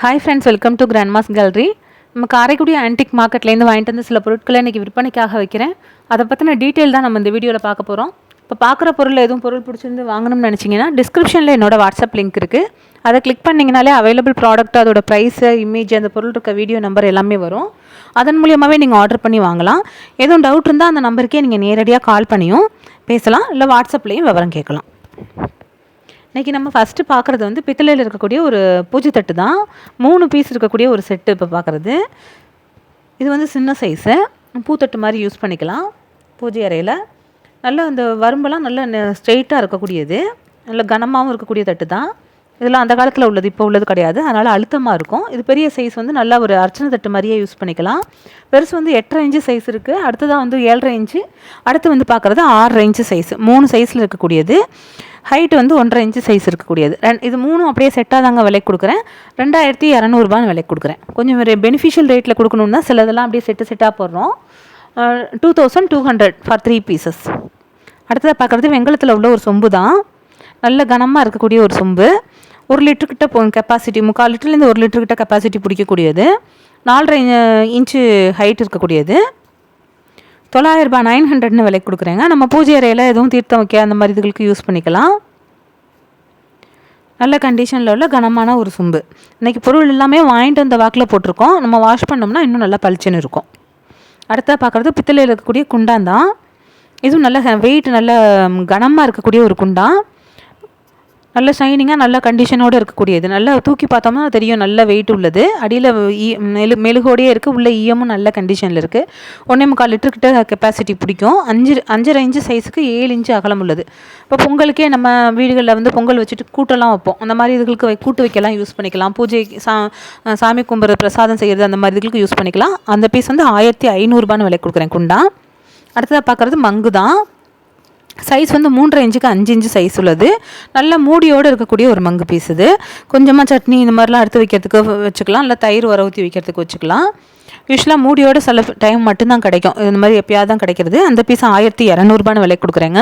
Hi friends welcome to grandma's gallery நம்ம Karaikudi antique மார்க்கெட்லேருந்து வாங்கிட்டு வந்து சில பொருட்களை இன்றைக்கி விற்பனைக்காக வைக்கிறேன். அதை பற்றின டீட்டெயில் தான் நம்ம இந்த வீடியோவில் பார்க்க போகிறோம் இப்போ பார்க்குற பொருள் எதுவும் பொருள் பிடிச்சிருந்து வாங்கணும்னு நினச்சிங்கன்னா டிஸ்கிரிப்ஷனில் என்னோட வாட்ஸ்அப் லிங்க் இருக்குது அதை கிளிக் பண்ணிங்கனாலே அவைலபிள் ப்ராடக்ட் அதோட ப்ரைஸு இமேஜ் அந்த பொருள் இருக்க வீடியோ நம்பர் எல்லாமே வரும். அதன் மூலியமாகவே நீங்கள் ஆர்டர் பண்ணி வாங்கலாம். எதுவும் டவுட் இருந்தால் அந்த நம்பருக்கே நீங்கள் நேரடியாக கால் பண்ணியும் பேசலாம். இல்லை வாட்ஸ்அப்லேயும் விவரம் கேட்கலாம். இன்றைக்கி நம்ம ஃபஸ்ட்டு பார்க்குறது வந்து பித்தளையில் இருக்கக்கூடிய ஒரு பூஜை தட்டு தான். மூணு பீஸ் இருக்கக்கூடிய ஒரு செட்டு இப்போ பார்க்குறது. இது வந்து சின்ன சைஸு பூத்தட்டு மாதிரி யூஸ் பண்ணிக்கலாம். பூஜை அறையில். நல்ல அந்த வரம்பெல்லாம் நல்ல ஸ்ட்ரெயிட்டாக இருக்கக்கூடியது. நல்ல கனமாகவும் இருக்கக்கூடிய தட்டு தான். இதெல்லாம் அந்த காலத்தில் உள்ளது இப்போ உள்ளது கிடையாது. அதனால் அழுத்தமாக இருக்கும். இது பெரிய சைஸ் வந்து நல்லா ஒரு அர்ச்சனை தட்டு மாதிரியே யூஸ் பண்ணிக்கலாம். பெருசு வந்து எட்டரை இன்ச்சு சைஸ் இருக்குது அடுத்ததாக வந்து ஏழரை இன்ச்சு அடுத்து வந்து பார்க்குறது ஆறரை இன்ச்சு சைஸ் மூணு சைஸில் இருக்கக்கூடியது. ஹைட் வந்து ஒன்றரை இன்ச்சு சைஸ் இருக்கக்கூடியது. ரெண் இது மூணும் அப்படியே செட்டாக தாங்க விலைக்கு கொடுக்குறேன். ரெண்டாயிரத்தி இரநூறுபான்னு விலைக்கு கொடுக்குறேன். கொஞ்சம் ஒரு பெனிஃபிஷியல் ரேட்டில் கொடுக்கணுன்னா சிலதெல்லாம் அப்படியே செட்டு செட்டாக போடுறோம். Two thousand two hundred for three pieces அடுத்ததாக பார்க்குறது வெங்கலத்தில் உள்ள ஒரு சொம்பு தான் நல்ல கனமாக இருக்கக்கூடிய ஒரு சொம்பு. ஒரு லிட்டருக்கிட்ட போ கெப்பாசிட்டி முக்கால் லிட்டர்லேருந்து ஒரு லிட்டருக்கிட்ட கெப்பாசிட்டி பிடிக்கக்கூடியது. நாலரை இன்ச்சு ஹைட் இருக்கக்கூடியது. தொள்ளாயிரரூபா நைன் ஹண்ட்ரட்னு விலை கொடுக்குறேங்க. நம்ம பூஜை அறையில் எதுவும் தீர்த்தம் வைக்க அந்த மாதிரி இதுகளுக்கு யூஸ் பண்ணிக்கலாம். நல்ல கண்டிஷனில் உள்ள கனமான ஒரு சொம்பு. இன்றைக்கி பொருள் எல்லாமே வாங்கிட்டு வந்த வாக்கில் போட்டிருக்கோம். நம்ம வாஷ் பண்ணோம்னா இன்னும் நல்லா பளிச்சுன்னு இருக்கும். அடுத்தா பார்க்குறது பித்தளையில் இருக்கக்கூடிய குண்டான் தான். இதுவும் நல்ல வெயிட் நல்ல கனமாக இருக்கக்கூடிய ஒரு குண்டான். நல்ல ஷைனிங்காக நல்ல கண்டிஷனோடு இருக்கக்கூடியது. நல்லா தூக்கி பார்த்தோம்னா தெரியும் நல்ல வெயிட் உள்ளது. அடியில் மெழு மெழுகோடையே இருக்குது உள்ள ஈயமும் நல்ல கண்டிஷனில் இருக்குது ஒன்றே முக்கால் லிட்டர்கிட்ட கெப்பாசிட்டி பிடிக்கும். அஞ்சு அஞ்சரை இன்ச்சு சைஸுக்கு ஏழு இன்ச்சு அகலம் உள்ளது. இப்போ பொங்கலுக்கே நம்ம வீடுகளில் வந்து பொங்கல் வச்சுட்டு கூட்டெல்லாம் வைப்போம். அந்த மாதிரி இதுகளுக்கு வை- கூட்டு வைக்கலாம் யூஸ் பண்ணிக்கலாம். பூஜை சா சாமி கும்பிட்ற பிரசாதம் செய்கிறது அந்த மாதிரி இதுகளுக்கு யூஸ் பண்ணிக்கலாம். அந்த பீஸ் வந்து ஆயிரத்தி ஐநூறுரூபான்னு விலை கொடுக்குறேன் குண்டா. அடுத்ததாக பார்க்குறது மங்கு தான் சைஸ் வந்து மூன்றரை இன்ச்சுக்கு அஞ்சு இன்ச்சு சைஸ் உள்ளது. நல்ல மூடியோடு இருக்கக்கூடிய ஒரு மங்கு பீஸ் இது. கொஞ்சமாக சட்னி இந்த மாதிரிலாம் எடுத்து வைக்கிறதுக்கு வச்சுக்கலாம். இல்லை தயிர் வர ஊற்றி வைக்கிறதுக்கு வச்சுக்கலாம். யூஸ்வலாக மூடியோட சில டைம் மட்டும்தான் கிடைக்கும். இந்த மாதிரி எப்பயாவது தான் கிடைக்கிறது. அந்த பீஸ் ஆயிரத்தி இரநூறுபான்னு விலை கொடுக்குறேங்க.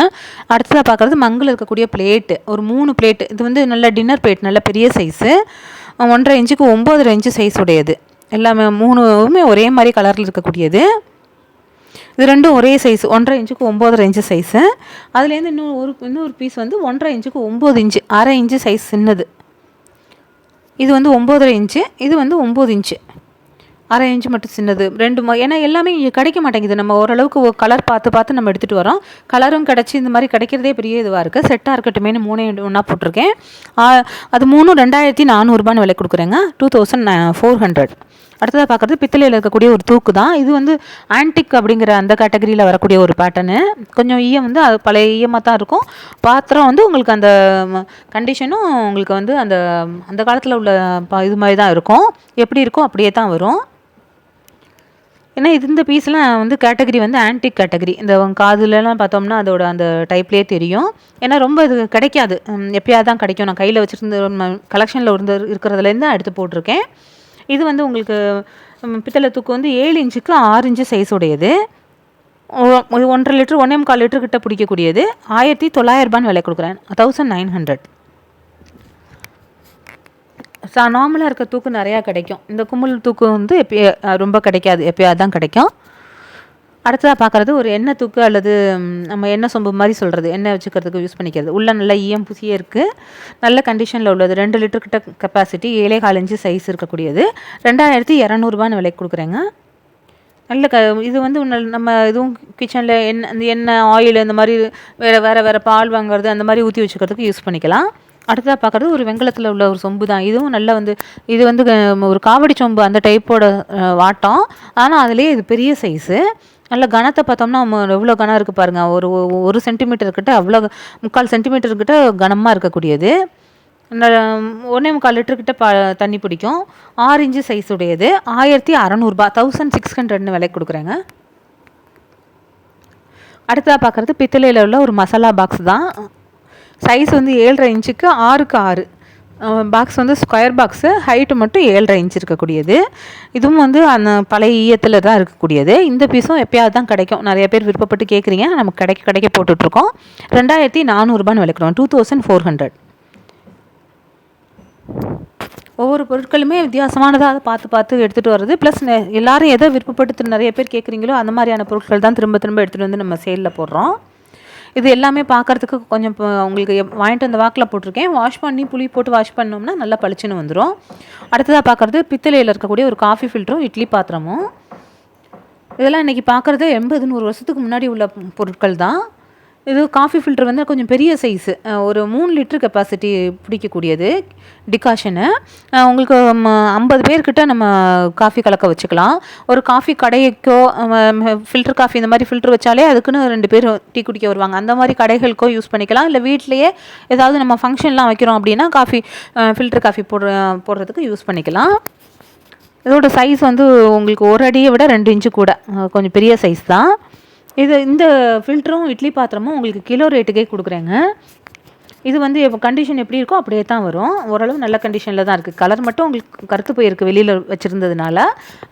அடுத்ததாக பார்க்குறது மங்கில் இருக்கக்கூடிய பிளேட்டு ஒரு மூணு பிளேட்டு இது வந்து நல்ல டின்னர் பிளேட் நல்ல பெரிய சைஸு ஒன்றரை இன்ச்சுக்கு ஒம்பது இன்ச்சு சைஸ் உடையது. எல்லாமே மூணுமே ஒரே மாதிரி கலரில் இருக்கக்கூடியது. இது ரெண்டும் ஒரே சைஸ் ஒன்றரை இன்ச்சுக்கு ஒம்போதரை இன்ச்சு சைஸு அதுலேருந்து இன்னும் ஒரு இன்னொரு பீஸ் வந்து ஒன்றரை இன்ச்சுக்கு ஒம்பது இன்ச்சு அரை இன்ச்சு சைஸ் சின்னது. இது வந்து ஒம்பதரை இன்ச்சு இது வந்து ஒம்பது இன்ச்சு அரை இன்ச்சு மட்டும் சின்னது. ரெண்டு ம- ஏன்னா எல்லாமே இங்கே கிடைக்க மாட்டேங்குது. நம்ம ஓரளவுக்கு கலர் பார்த்து பார்த்து நம்ம எடுத்துகிட்டு வரோம். கலரும் கிடச்சி இந்த மாதிரி கிடைக்கிறதே பெரிய இதுவாக இருக்குது செட்டாக இருக்கட்டுமேனு மூணே ஒன்றா போட்டிருக்கேன். அது மூணும் ரெண்டாயிரத்தி நானூறுபான்னு விலை கொடுக்குறேங்க. டூ தௌசண்ட் ஃபோர் ஹண்ட்ரட் அடுத்ததாக பார்க்குறது பித்தளையில் இருக்கக்கூடிய ஒரு தூக்கு தான் இது வந்து ஆன்டிக் அப்படிங்கிற அந்த கேட்டகரியில் வரக்கூடிய ஒரு பேட்டர்னு கொஞ்சம் ஈயம் வந்து அது பழைய ஈயமாக தான் இருக்கும். பாத்திரம் வந்து உங்களுக்கு அந்த கண்டிஷனும் உங்களுக்கு வந்து அந்த அந்த காலத்தில் உள்ள ப- இது மாதிரி தான் இருக்கும். எப்படி இருக்கோ அப்படியே தான் வரும். ஏன்னா இது இந்த பீஸ்லாம் வந்து கேட்டகரி வந்து ஆன்டிக் கேட்டகரி இந்த காதுலலாம் பார்த்தோம்னா அதோட அந்த டைப்லேயே தெரியும். ஏன்னா ரொம்ப இது கிடைக்காது. எப்பயாவது தான் கிடைக்கும். நான் கையில் வச்சுருந்த கலெக்ஷனில் இருந்து இருக்கிறதுலேருந்து தான் எடுத்து போட்டிருக்கேன். இது வந்து உங்களுக்கு பித்தளை தூக்கு வந்து ஏழு இன்ச்சுக்கு ஆறு இன்ச்சு சைஸ் உடையது. ஒன்றரை லிட்டர் ஒன்றே முக்கால் லிட்டர் கிட்ட பிடிக்கக்கூடியது. ஆயிரத்தி தொள்ளாயிரரூபான்னு விலை கொடுக்குறேன். தௌசண்ட் நைன் ஹண்ட்ரட் சா நார்மலாக இருக்க தூக்கு நிறையா கிடைக்கும். இந்த கும்பல் தூக்கு வந்து எப்பய ரொம்ப கிடைக்காது. எப்பயாவது தான் கிடைக்கும். அடுத்ததாக பார்க்குறது ஒரு எண்ணெய் தூக்கு அல்லது நம்ம எண்ணெய் சொம்பு மாதிரி சொல்கிறது எண்ணெய் வச்சுக்கிறதுக்கு யூஸ் பண்ணிக்கிறது. உள்ளே நல்ல ஈயம் புசியே இருக்குது நல்ல கண்டிஷனில் உள்ளது. ரெண்டு லிட்டர் கிட்ட கெப்பாசிட்டி ஏழே கால் இன்ச்சு சைஸ் இருக்கக்கூடியது. ரெண்டாயிரத்தி இரநூறுபான்னு விலைக்கு கொடுக்குறேங்க. நல்ல க இது வந்து நம்ம இதுவும் கிச்சனில் எண்ணெய் இந்த எண்ணெய் ஆயில் இந்த மாதிரி வேறு வேறு வேறு பால் வாங்குறது அந்த மாதிரி ஊற்றி வச்சுக்கிறதுக்கு யூஸ் பண்ணிக்கலாம். அடுத்ததாக பார்க்குறது ஒரு வெங்கலத்தில் உள்ள ஒரு சொம்பு தான் இதுவும் நல்ல வந்து இது வந்து ஒரு காவடி சொம்பு அந்த டைப்போட வாட்டம். ஆனால் அதுலேயே இது பெரிய சைஸு. நல்ல கனத்தை பார்த்தோம்னா எவ்வளோ கனம் இருக்குது பாருங்கள் ஒரு ஒரு- சென்டிமீட்டர் கிட்ட அவ்வளோ முக்கால் சென்டிமீட்டர் கிட்ட கனமாக இருக்கக்கூடியது. ஒன்றே முக்கால் லிட்டர்கிட்ட ப தண்ணி பிடிக்கும். ஆறு இன்ச்சு சைஸ் உடையது. ஆயிரத்தி அறநூறுபா தௌசண்ட் சிக்ஸ் ஹண்ட்ரட்னு விலை கொடுக்குறேங்க. அடுத்ததாக பார்க்குறது பித்தளையில் உள்ள ஒரு மசாலா பாக்ஸ் தான். சைஸ் வந்து ஏழரை இன்ச்சுக்கு ஆறுக்கு ஆறு. பாக்ஸ் வந்து ஸ்கொயர் பாக்ஸு ஹைட்டு மட்டும் ஏழரை இன்ச் இருக்கக்கூடியது. இதுவும் வந்து அந்த பழைய ஈயத்தில் தான் இருக்கக்கூடியது. இந்த பீஸும் எப்பயாவது தான் கிடைக்கும். நிறைய பேர் விருப்பப்பட்டு கேட்குறீங்க நமக்கு கிடைக்க கிடைக்க போட்டுட்ருக்கோம். ரெண்டாயிரத்தி நானூறுபான்னு விலைக்கிறோம் டூ தௌசண்ட் ஃபோர் ஹண்ட்ரட் ஒவ்வொரு பொருட்களுமே வித்தியாசமானதாக அதை பார்த்து பார்த்து எடுத்துகிட்டு வர்றது. ப்ளஸ் எல்லாரும் எதை விருப்பப்பட்டு நிறைய பேர் கேட்குறீங்களோ அந்த மாதிரியான பொருட்கள் தான் திரும்ப திரும்ப எடுத்துகிட்டு வந்து நம்ம சேலில் போடுறோம். இது எல்லாமே பார்க்குறதுக்கு கொஞ்சம் இப்போ உங்களுக்கு வாங்கிட்டு வந்த வாக்கில் போட்டிருக்கேன். வாஷ் பண்ணி புளி போட்டு வாஷ் பண்ணோம்னா நல்லா பளிச்சுன்னு வந்துடும் அடுத்ததாக பார்க்குறது பித்தளையில் இருக்கக்கூடிய ஒரு காஃபி ஃபில்டரும் இட்லி பாத்திரமும். இதெல்லாம் இன்றைக்கி பார்க்குறது எண்பது நூறு வருஷத்துக்கு முன்னாடி உள்ள பொருட்கள் தான். இது காஃபி ஃபில்ட்ரு வந்து கொஞ்சம் பெரிய சைஸு ஒரு மூணு லிட்டர் கெப்பாசிட்டி பிடிக்கக்கூடியது டிகாஷனு உங்களுக்கு ஐம்பது பேர்கிட்ட நம்ம காஃபி கலக்க வச்சுக்கலாம். ஒரு காஃபி கடைக்கோ ஃபில்டர் காஃபி இந்த மாதிரி ஃபில்ட்ரு வச்சாலே அதுக்குன்னு ரெண்டு பேர் டீ குடிக்க வருவாங்க. அந்த மாதிரி கடைகளுக்கோ யூஸ் பண்ணிக்கலாம். இல்லை வீட்லேயே ஏதாவது நம்ம ஃபங்க்ஷன்லாம் வைக்கிறோம் அப்படின்னா காஃபி ஃபில்டர் காஃபி போடுற போடுறதுக்கு யூஸ் பண்ணிக்கலாம். இதோட சைஸ் வந்து உங்களுக்கு ஒரு அடியை விட ரெண்டு இன்ச்சு கூட. கொஞ்சம் பெரிய சைஸ் தான். இது இந்த ஃபில்டரும் இட்லி பாத்திரமும் உங்களுக்கு கிலோ ரேட்டுக்கே கொடுக்குறேங்க. இது வந்து கண்டிஷன் எப்படி இருக்கோ அப்படியே தான் வரும். ஓரளவு நல்ல கண்டிஷனில் தான் இருக்குது கலர் மட்டும் உங்களுக்கு கருத்து போயிருக்கு வெளியில் வச்சுருந்ததுனால.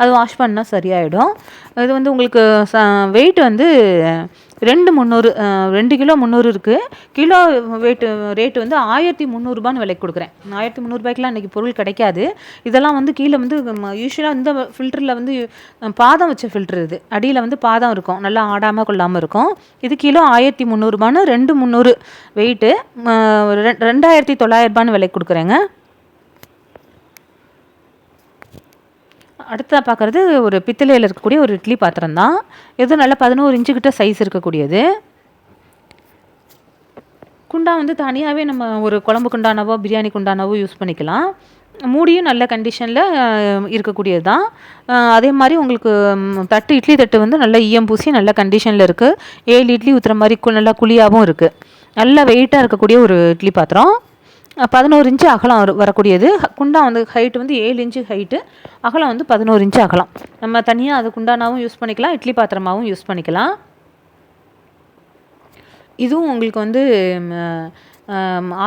அது வாஷ் பண்ணால் சரியாயிடும். இது வந்து உங்களுக்கு வெயிட் வந்து ரெண்டு முந்நூறு ரெண்டு கிலோ முந்நூறு இருக்குது கிலோ வெயிட் ரேட் வந்து ஆயிரத்தி முந்நூறுபான்னு விலைக்கு கொடுக்குறேன். ஆயிரத்தி முந்நூறுபாய்க்குலாம் இன்றைக்கி பொருள் கிடைக்காது. இதெல்லாம் வந்து கீழே வந்து யூஸ்வலாக இந்த ஃபில்டரில் வந்து பாதம் வச்ச ஃபில்டர் இது. அடியில் வந்து பாதம் இருக்கும். நல்லா ஆடாமல் கொள்ளாமல் இருக்கும். இது கிலோ ஆயிரத்தி முந்நூறுபான்னு ரெண்டு முந்நூறு வெயிட்டு ரெண்டாயிரத்தி தொள்ளாயிரரூபான்னு விலைக்கு கொடுக்குறேங்க. அடுத்ததாக பார்க்குறது ஒரு பித்தளையில் இருக்கக்கூடிய ஒரு இட்லி பாத்திரம் தான். எதுவும் நல்லா பதினோரு இன்ச்சு கிட்ட சைஸ் இருக்கக்கூடியது. குண்டா வந்து தனியாகவே நம்ம ஒரு குழம்பு குண்டானவோ பிரியாணி குண்டானவோ யூஸ் பண்ணிக்கலாம். மூடியும் நல்ல கண்டிஷனில் இருக்கக்கூடியது தான். அதே மாதிரி உங்களுக்கு தட்டு இட்லி தட்டு வந்து நல்லா ஈயம் பூசி நல்ல கண்டிஷனில் இருக்குது ஏழு இட்லி ஊற்றுற மாதிரி நல்லா குழியாகவும் இருக்குது நல்லா வெயிட்டாக இருக்கக்கூடிய ஒரு இட்லி பாத்திரம். பதினோரு இன்ச்சு அகலம் வரக்கூடியது. குண்டா வந்து ஹைட் வந்து ஏழு இன்ச்சு ஹைட்டு அகலம் வந்து பதினோரு இன்ச்சு அகலம். நம்ம தனியாக அது குண்டானாவும் யூஸ் பண்ணிக்கலாம் இட்லி பாத்திரமாகவும் யூஸ் பண்ணிக்கலாம். இதுவும் உங்களுக்கு வந்து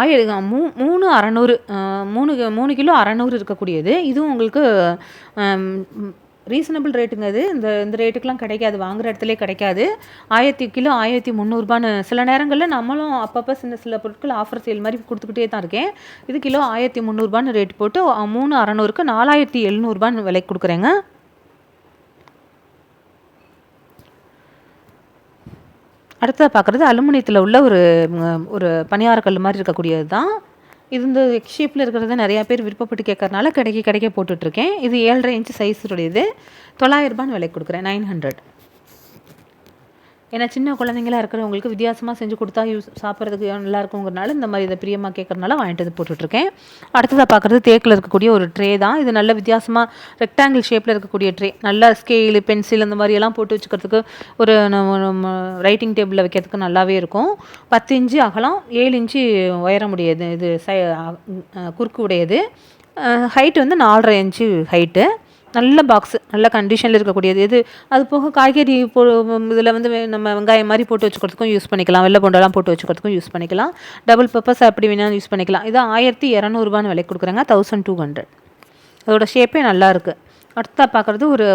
ஆயிரம் மூ மூணு அறநூறு மூணு மூணு கிலோ அறநூறு இருக்கக்கூடியது. இதுவும் உங்களுக்கு ரீசனபிள் ரேட்டுங்க அது. இந்த இந்த ரேட்டுக்கெலாம் கிடைக்காது வாங்குகிற இடத்துலே கிடைக்காது. ஆயிரத்தி கிலோ ஆயிரத்தி முந்நூறுபான்னு சில நேரங்களில் நம்மளும் அப்பப்போ சின்ன சில பொருட்கள் ஆஃபர் சேல் மாதிரி கொடுத்துக்கிட்டே தான் இருக்கேன். இது கிலோ ஆயிரத்தி முந்நூறுபான்னு ரேட் போட்டு மூணு அறநூறுக்கு நாலாயிரத்தி எழுநூறுபான்னு விலைக்கு கொடுக்குறேங்க. அடுத்ததாக பார்க்குறது அலுமினியத்தில் உள்ள ஒரு ஒரு பணியாரக்கல் மாதிரி இருக்கக்கூடியது தான் இது இந்த ஷேப்பில் இருக்கிறத நிறையா பேர் விருப்பப்பட்டு கேட்கறனால கிடைக்க கிடைக்க போட்டுட்ருக்கேன். இது ஏழரை இன்ச்சு சைஸுடையது தொள்ளாயிரரூபான்னு விலை கொடுக்குறேன். நைன் ஹண்ட்ரட் ஏன்னா சின்ன குழந்தைங்களா இருக்கிறவங்களுக்கு வித்தியாசமாக செஞ்சு கொடுத்தா யூஸ் சாப்பிட்றதுக்கு நல்லா இருக்குங்கிறனால இந்த மாதிரி இதை பிரியமாக கேட்குறதுனால வாங்கிட்டு வந்து போட்டுட்ருக்கேன். அடுத்ததாக பார்க்குறது தேக்கில் இருக்கக்கூடிய ஒரு ட்ரே தான். இது நல்ல வித்தியாசமாக ரெக்டாங்கிள் ஷேப்பில் இருக்கக்கூடிய ட்ரே. நல்லா ஸ்கேலு பென்சில் அந்த மாதிரி எல்லாம் போட்டு வச்சுக்கிறதுக்கு ஒரு ரைட்டிங் டேபிளில் வைக்கிறதுக்கு நல்லாவே இருக்கும். பத்து இன்ச்சு அகலம் ஏழு இன்ச்சு உயரமுடையது. இது சை குறுக்கு உடையது. ஹைட்டு வந்து நாலரை இன்ச்சு ஹைட்டு நல்ல பாக்ஸு நல்ல கண்டிஷனில் இருக்கக்கூடியது. எது? அது போக காய்கறி போ இதில் வந்து நம்ம வெங்காயம் மாதிரி போட்டு வச்சுக்கிறதுக்கும் யூஸ் பண்ணிக்கலாம். வெள்ளை பூண்டெல்லாம் போட்டு வச்சுக்கிறதுக்கும் யூஸ் பண்ணிக்கலாம். டபுள் பர்பஸ் அப்படி வேணாலும் யூஸ் பண்ணிக்கலாம். இது ஆயிரத்தி இரநூறுபான்னு விலை கொடுக்குறாங்க. தௌசண்ட் டூ ஹண்ட்ரட் அதோட ஷேப்பே நல்லா இருக்குது அடுத்தா பார்க்குறது ஒரு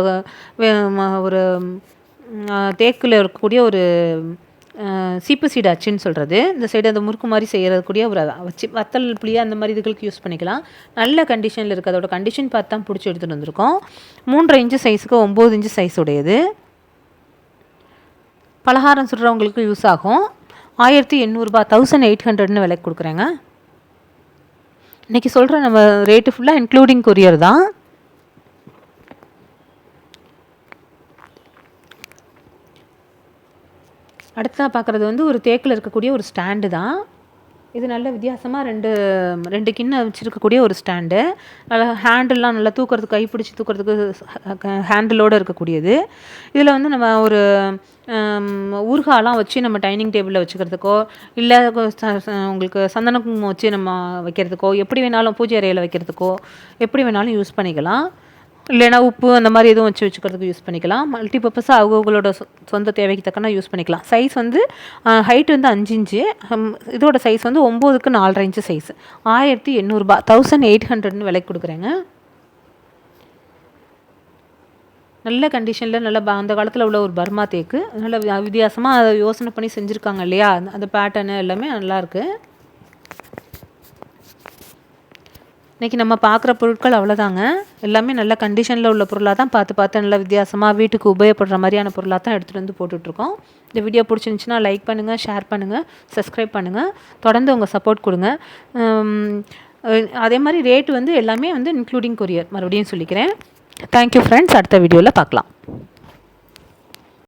ஒரு தேக்கில் இருக்கக்கூடிய ஒரு சீப்பு சீடு அச்சுன்னு சொல்கிறது இந்த சைடு அந்த முறுக்கு மாதிரி செய்யறதுக்கூடிய ஒரு வச்சு வத்தல் புளியாக அந்த மாதிரி இதுகளுக்கு யூஸ் பண்ணிக்கலாம். நல்ல கண்டிஷனில் இருக்குது அதோட கண்டிஷன் பார்த்து தான் பிடிச்சி எடுத்துகிட்டு வந்திருக்கோம். மூன்றரை இன்ச்சு சைஸுக்கு ஒம்பது இன்ச்சு சைஸ் உடையது. பலகாரம் சுடுறவங்களுக்கு யூஸ் ஆகும். ஆயிரத்தி எண்ணூறுபா தௌசண்ட் எயிட் ஹண்ட்ரட்னு விலைக்கு கொடுக்குறேங்க. இன்றைக்கி சொல்கிற நம்ம ரேட்டு ஃபுல்லாக இன்க்ளூடிங் கொரியர் தான். அடுத்ததாக பார்க்குறது வந்து ஒரு தேக்கில் இருக்கக்கூடிய ஒரு ஸ்டாண்டு தான். இது நல்ல வித்தியாசமாக ரெண்டு ரெண்டு கிண்ணம் வச்சுருக்கக்கூடிய ஒரு ஸ்டாண்டு. நல்லா ஹேண்டில்லாம் நல்லா தூக்கிறதுக்கு கைப்பிடிச்சி தூக்கிறதுக்கு ஹேண்டிலோடு இருக்கக்கூடியது. இதில் வந்து நம்ம ஒரு ஊர்காலாம் ஊறுகாலாம் வச்சு நம்ம டைனிங் டேபிளில் வச்சுக்கிறதுக்கோ இல்லை உங்களுக்கு சந்தன குங்குமம் வச்சு நம்ம வைக்கிறதுக்கோ எப்படி வேணாலும் பூஜை அறையில் வைக்கிறதுக்கோ எப்படி வேணாலும் யூஸ் பண்ணிக்கலாம். இல்லைன்னா உப்பு அந்த மாதிரி எதுவும் வச்சு வச்சுக்கிறதுக்கு யூஸ் பண்ணிக்கலாம். மல்டி பர்பஸாக அவங்கவுங்களோட சொ- சொந்த தேவைக்கு தக்கன யூஸ் பண்ணிக்கலாம். சைஸ் வந்து ஹைட் வந்து அஞ்சு இன்ச்சு. இதோட சைஸ் வந்து ஒம்போதுக்கு நாலரை இன்ச்சு சைஸ் ஆயிரத்தி எண்ணூறுபா தௌசண்ட் எயிட் ஹண்ட்ரட்னு விலைக்கு கொடுக்குறேங்க. நல்ல கண்டிஷனில் நல்ல அந்த காலத்தில் உள்ள ஒரு பர்மா தேக்கு. நல்ல வித்தியாசமாக அதை யோசனை பண்ணி செஞ்சுருக்காங்க இல்லையா? அந்த பேட்டர்னு எல்லாமே நல்லாயிருக்கு இன்றைக்கி நம்ம பார்க்குற பொருட்கள் அவ்வளோதாங்க எல்லாமே நல்ல கண்டிஷனில் உள்ள பொருளாக தான் பார்த்து பார்த்து நல்ல வித்தியாசமாக வீட்டுக்கு உபயோகப்படுற மாதிரியான பொருளாக தான் எடுத்துகிட்டு வந்து போட்டுட்ருக்கோம். இந்த வீடியோ பிடிச்சிருந்துச்சின்னா லைக் பண்ணுங்கள் ஷேர் பண்ணுங்கள் சப்ஸ்கிரைப் பண்ணுங்கள் தொடர்ந்து உங்கள் சப்போர்ட் கொடுங்க. அதே மாதிரி ரேட் வந்து எல்லாமே வந்து இன்க்ளூடிங் கொரியர் மறுபடியும் சொல்லிக்கிறேன். தேங்க்யூ ஃப்ரெண்ட்ஸ் அடுத்த வீடியோவில் பார்க்கலாம்.